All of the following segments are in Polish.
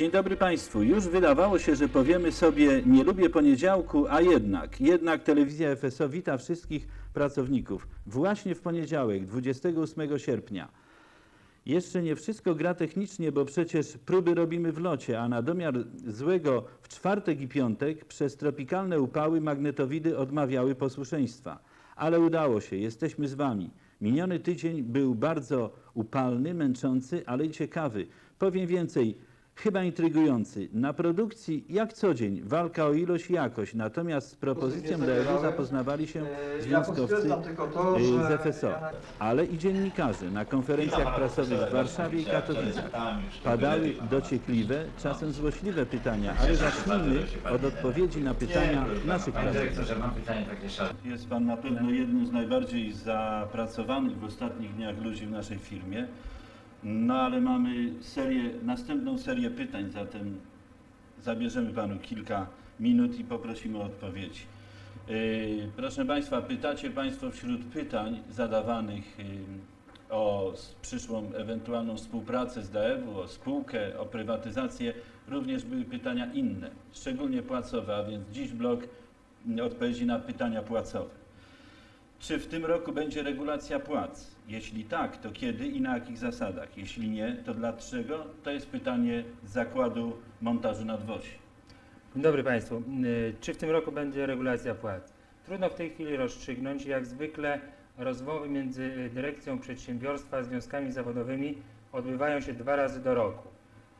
Dzień dobry Państwu. Już wydawało się, że powiemy sobie nie lubię poniedziałku, a jednak. Jednak telewizja FSO wita wszystkich pracowników właśnie w poniedziałek, 28 sierpnia. Jeszcze nie wszystko gra technicznie, bo przecież próby robimy w locie, a na domiar złego w czwartek i piątek przez tropikalne upały magnetowidy odmawiały posłuszeństwa. Ale udało się, jesteśmy z Wami. Miniony tydzień był bardzo upalny, męczący, ale i ciekawy. Powiem więcej, chyba intrygujący. Na produkcji, jak co dzień, walka o ilość i jakość, natomiast z propozycją zabierałem. zapoznawali się E, związkowcy że z FSO, na- ale i dziennikarze na konferencjach prasowych w Warszawie i Katowicach. Padały dociekliwe, czasem złośliwe pytania, ale zacznijmy od odpowiedzi na pytania naszych Panie pracowników. dyrektorze, mam pytanie takie. Jest Pan na pewno jednym z najbardziej zapracowanych w ostatnich dniach ludzi w naszej firmie. No ale mamy serię, następną serię pytań, zatem zabierzemy Panu kilka minut i poprosimy o odpowiedzi. Yy, Proszę Państwa, pytacie Państwo wśród pytań zadawanych yy, o przyszłą ewentualną współpracę z DAEW-u, o spółkę, o prywatyzację, również były pytania inne, szczególnie płacowe, a więc dziś blok mm, odpowiedzi na pytania płacowe. Czy w tym roku będzie regulacja płac? Jeśli tak, to kiedy i na jakich zasadach? Jeśli nie, to dlaczego? To jest pytanie zakładu montażu nadwozi. Dzień dobry Państwu. Y, Czy w tym roku będzie regulacja płac? Trudno w tej chwili rozstrzygnąć. Jak zwykle rozmowy między y, dyrekcją przedsiębiorstwa a związkami zawodowymi odbywają się dwa razy do roku.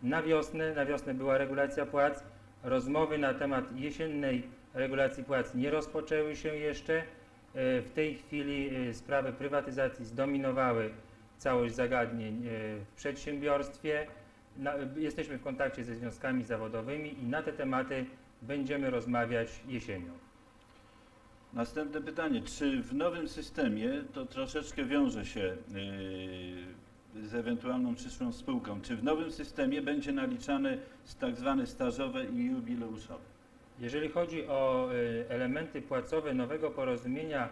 Na wiosnę, na wiosnę była regulacja płac. Rozmowy na temat jesiennej regulacji płac nie rozpoczęły się jeszcze. Y, W tej chwili y, sprawy prywatyzacji zdominowały całość zagadnień y, w przedsiębiorstwie. Jesteśmy w kontakcie ze związkami zawodowymi i na te tematy będziemy rozmawiać jesienią. Następne pytanie. Czy w nowym systemie, to troszeczkę wiąże się z ewentualną przyszłą spółką, czy w nowym systemie będzie naliczane tak zwane stażowe i jubileuszowe? Jeżeli chodzi o y, elementy płacowe nowego porozumienia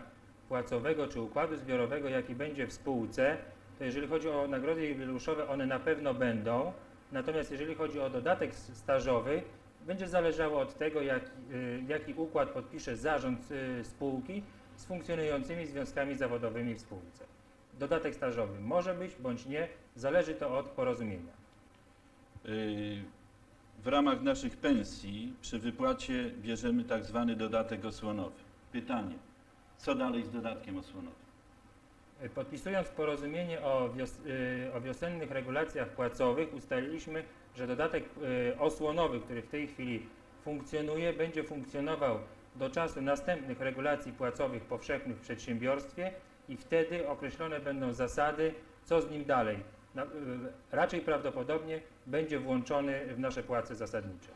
płacowego czy układu zbiorowego, jaki będzie w spółce, to jeżeli chodzi o nagrody jubileuszowe, one na pewno będą. Natomiast jeżeli chodzi o dodatek stażowy, będzie zależało od tego, jak, y, jaki układ podpisze zarząd y, spółki z funkcjonującymi związkami zawodowymi w spółce. Dodatek stażowy może być bądź nie, zależy to od porozumienia. Yy, W ramach naszych pensji przy wypłacie bierzemy tak zwany dodatek osłonowy. Pytanie. Co dalej z dodatkiem osłonowym? Podpisując porozumienie o, wios y, o wiosennych regulacjach płacowych, ustaliliśmy, że dodatek y, osłonowy, który w tej chwili funkcjonuje, będzie funkcjonował do czasu następnych regulacji płacowych powszechnych w przedsiębiorstwie i wtedy określone będą zasady, co z nim dalej. Na, y, raczej prawdopodobnie będzie włączony w nasze płace zasadnicze.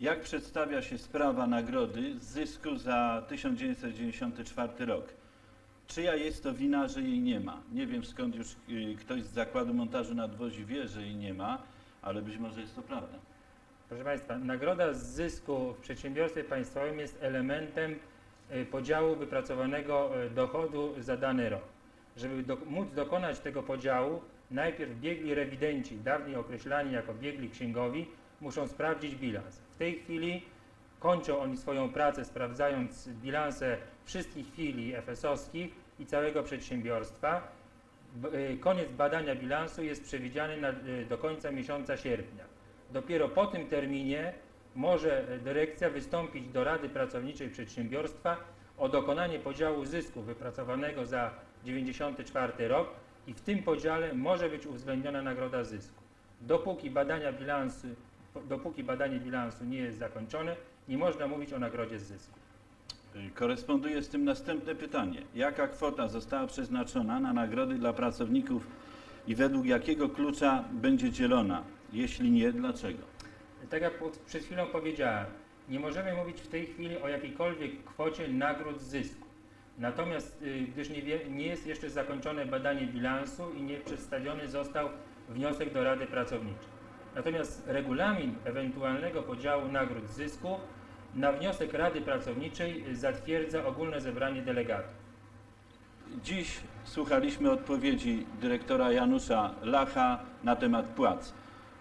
Jak przedstawia się sprawa nagrody z zysku za 1994 rok? Czyja jest to wina, że jej nie ma? Nie wiem skąd już y, ktoś z zakładu montażu nadwozi wie, że jej nie ma, ale być może jest to prawda. Proszę Państwa, nagroda z zysku w przedsiębiorstwie państwowym jest elementem y, podziału wypracowanego dochodu za dany rok. Żeby do, móc dokonać tego podziału, najpierw biegli rewidenci, dawniej określani jako biegli księgowi, muszą sprawdzić bilans. W tej chwili kończą oni swoją pracę sprawdzając bilanse wszystkich filii FS-owskich i całego przedsiębiorstwa. Y, Koniec badania bilansu jest przewidziany na, y, do końca miesiąca sierpnia. Dopiero po tym terminie może dyrekcja wystąpić do Rady Pracowniczej Przedsiębiorstwa o dokonanie podziału zysku wypracowanego za 94 rok i w tym podziale może być uwzględniona nagroda zysku. Dopóki badania bilansu, dopóki badanie bilansu nie jest zakończone, nie można mówić o nagrodzie z zysku. Y, Koresponduje z tym następne pytanie. Jaka kwota została przeznaczona na nagrody dla pracowników i według jakiego klucza będzie dzielona? Jeśli nie, dlaczego? Tak jak przed chwilą powiedziałem, nie możemy mówić w tej chwili o jakiejkolwiek kwocie nagród zysku. Natomiast y, gdyż nie, wie, nie jest jeszcze zakończone badanie bilansu i nie przedstawiony został wniosek do Rady Pracowniczej. Natomiast regulamin ewentualnego podziału nagród zysku na wniosek Rady Pracowniczej zatwierdza ogólne zebranie delegatów. Dziś słuchaliśmy odpowiedzi dyrektora Janusza Lacha na temat płac.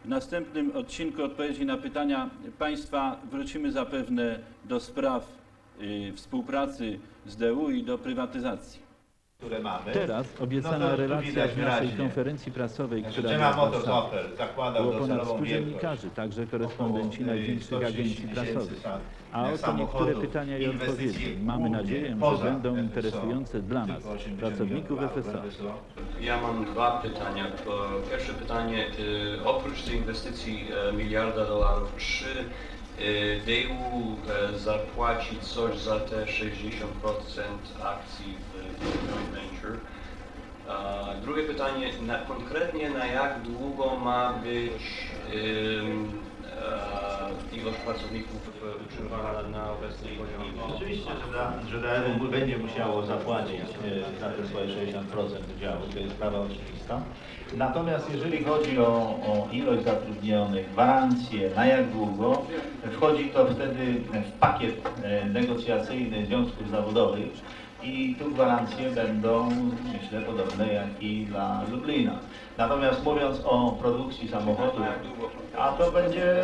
W następnym odcinku odpowiedzi na pytania Państwa wrócimy zapewne do spraw y, współpracy z DU i do prywatyzacji. które mamy. Teraz obiecana No to tu relacja widać z naszej wyraźnie. konferencji prasowej, Znaczy, która General była w Motors Warszawie. Opel zakładał Było ponad docelową 100 wielkość dziennikarzy, także korespondenci około, y, największych 130 agencji tysięcy prasowych. sam- A oto samochodów, niektóre pytania i inwestycji odpowiedzi. Mamy głównie nadzieję, że poza będą FSO, interesujące dla nas, tylko 80 pracowników milionów FSO. FSO. Ja mam dwa pytania. Po- Pierwsze pytanie, y, oprócz tej inwestycji e, miliarda dolarów, czy y, DU e, zapłaci coś za te 60% akcji w joint venture? Drugie pytanie, na, konkretnie na jak długo ma być ilość pracowników e, utrzymywana na obecnej poziomie? Oczywiście, że, że DRU będzie musiało zapłacić e, za te swoje 60% udziału, to jest sprawa oczywista. Natomiast jeżeli chodzi o, o ilość zatrudnionych, gwarancje, na jak długo, wchodzi to wtedy w pakiet e, negocjacyjny związków zawodowych i tu gwarancje będą, myślę, podobne jak i dla Lublina. Natomiast mówiąc o produkcji samochodów, a to będzie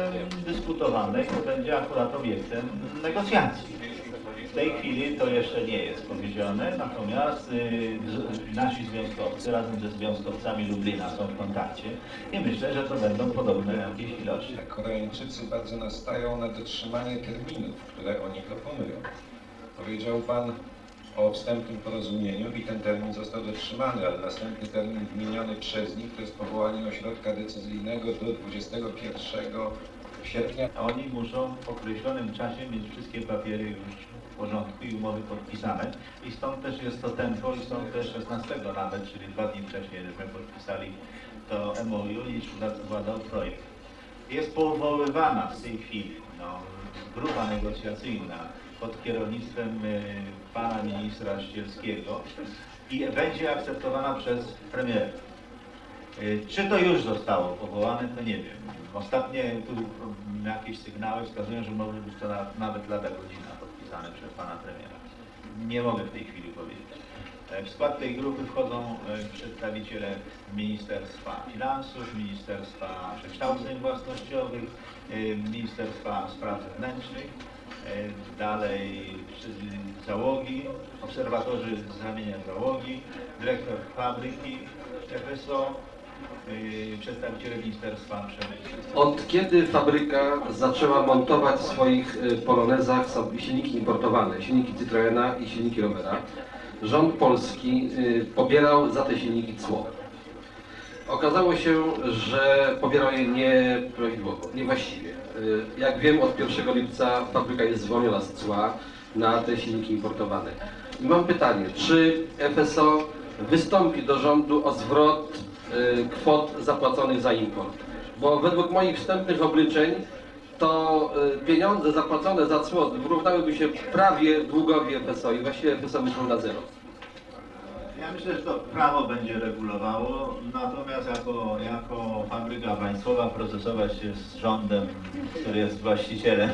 dyskutowane i to będzie akurat obiektem negocjacji. W tej chwili to jeszcze nie jest powiedziane, natomiast y, nasi związkowcy razem ze związkowcami Lublina są w kontakcie i myślę, że to będą podobne jakieś ilości. Koreańczycy bardzo nastają na dotrzymanie terminów, które oni proponują. Powiedział Pan o wstępnym porozumieniu i ten termin został dotrzymany, ale następny termin wymieniony przez nich to jest powołanie ośrodka decyzyjnego do 21 sierpnia. Oni muszą w określonym czasie mieć wszystkie papiery już w porządku i umowy podpisane i stąd też jest to tempo i stąd też 16 nawet, czyli dwa dni wcześniej, żeśmy podpisali to MOU i składał projekt. Jest powoływana w tej chwili no, grupa negocjacyjna pod kierownictwem y, pana ministra Ścielskiego i będzie akceptowana przez premiera. Y, Czy to już zostało powołane, to nie wiem. Ostatnie tu mm, jakieś sygnały wskazują, że może być to na, nawet lada godzina podpisane przez pana premiera. Nie mogę w tej chwili powiedzieć. E, W skład tej grupy wchodzą e, przedstawiciele Ministerstwa Finansów, Ministerstwa Przekształceń Własnościowych, e, Ministerstwa Spraw Wewnętrznych, e, dalej przy- załogi, obserwatorzy z ramienia załogi, dyrektor fabryki FSO, e, przedstawiciele Ministerstwa Przemysłu. Od kiedy fabryka zaczęła montować w swoich y, polonezach silniki importowane, silniki Citroena i silniki Rovera, rząd polski pobierał za te silniki cło. Okazało się, że pobierał je nieprawidłowo, niewłaściwie. Y, Jak wiem, od 1 lipca fabryka jest zwolniona z cła na te silniki importowane. I mam pytanie, czy FSO wystąpi do rządu o zwrot y, kwot zapłaconych za import? Bo według moich wstępnych obliczeń to y, pieniądze zapłacone za cło wyrównałyby się prawie długowi FSO i właściwie FSO wyszło na zero. Myślę, że to prawo będzie regulowało, natomiast jako, jako fabryka państwowa procesować się z rządem, który jest właścicielem,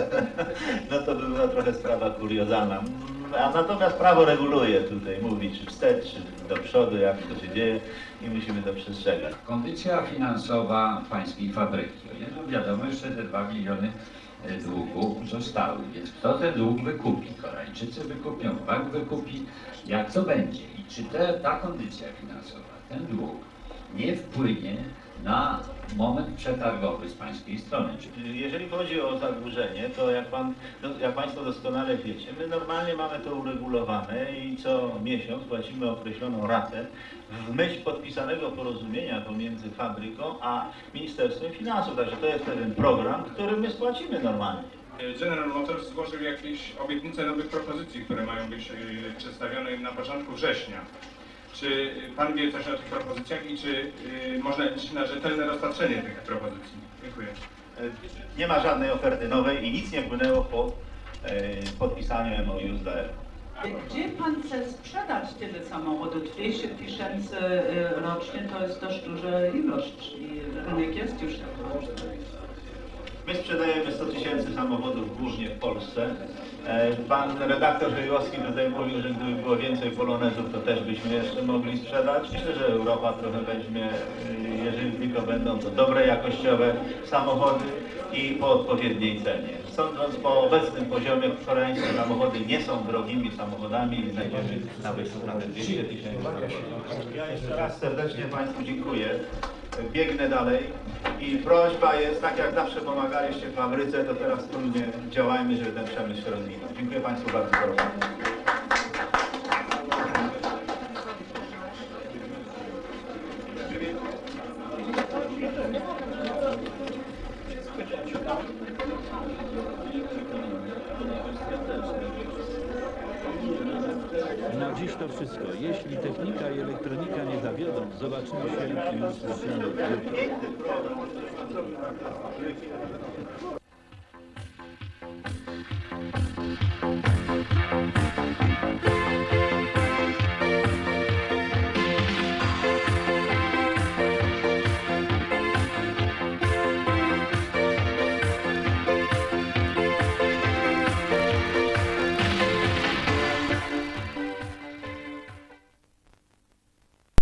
no to by była trochę sprawa kuriozalna. A natomiast prawo reguluje tutaj, mówi czy wstecz, czy do przodu, jak to się dzieje i musimy to przestrzegać. Kondycja finansowa pańskiej fabryki. Wiadomo, jeszcze te 2 miliony długu zostały, więc kto ten dług wykupi? Koreańczycy wykupią, bank wykupi, jak to będzie? I czy te, ta kondycja finansowa, ten dług nie wpłynie na moment przetargowy z pańskiej strony? Czy Jeżeli chodzi o zadłużenie, to jak, pan, no, jak Państwo doskonale wiecie, my normalnie mamy to uregulowane i co miesiąc płacimy określoną ratę w myśl podpisanego porozumienia pomiędzy fabryką a Ministerstwem Finansów. Także to jest pewien program, który my spłacimy normalnie. General Motors złożył jakieś obietnice nowych propozycji, które mają być e, przedstawione im na początku września. Czy Pan wie coś o tych propozycjach i czy e, można liczyć na rzetelne rozpatrzenie tych propozycji? Dziękuję. E, Nie ma żadnej oferty nowej i nic nie wpłynęło po e, podpisaniu MOU z DR. Gdzie pan chce sprzedać tyle samochodów? 200 tysięcy y, rocznie to jest dość duża ilość i rynek jest już taki. My sprzedajemy 100 tysięcy samochodów głównie w Polsce. E, Pan redaktor Żejowski tutaj mówił, że gdyby było więcej polonezów, to też byśmy jeszcze mogli sprzedać. Myślę, że Europa trochę weźmie, y, jeżeli tylko będą to dobre jakościowe samochody i po odpowiedniej cenie. Sądząc po obecnym poziomie, koreańskie samochody nie są drogimi samochodami, znajdziemy nawet, nawet 200 tysięcy. Ja jeszcze raz serdecznie Państwu dziękuję. Biegnę dalej i prośba jest, tak jak zawsze pomagaliście w fabryce, to teraz wspólnie działajmy, żeby ten przemysł rozwinął. Dziękuję Państwu bardzo za uwagę. Na dziś to wszystko. Jeśli technika i elektronika nie zawiodą, zobaczymy się usłyszymy jutro.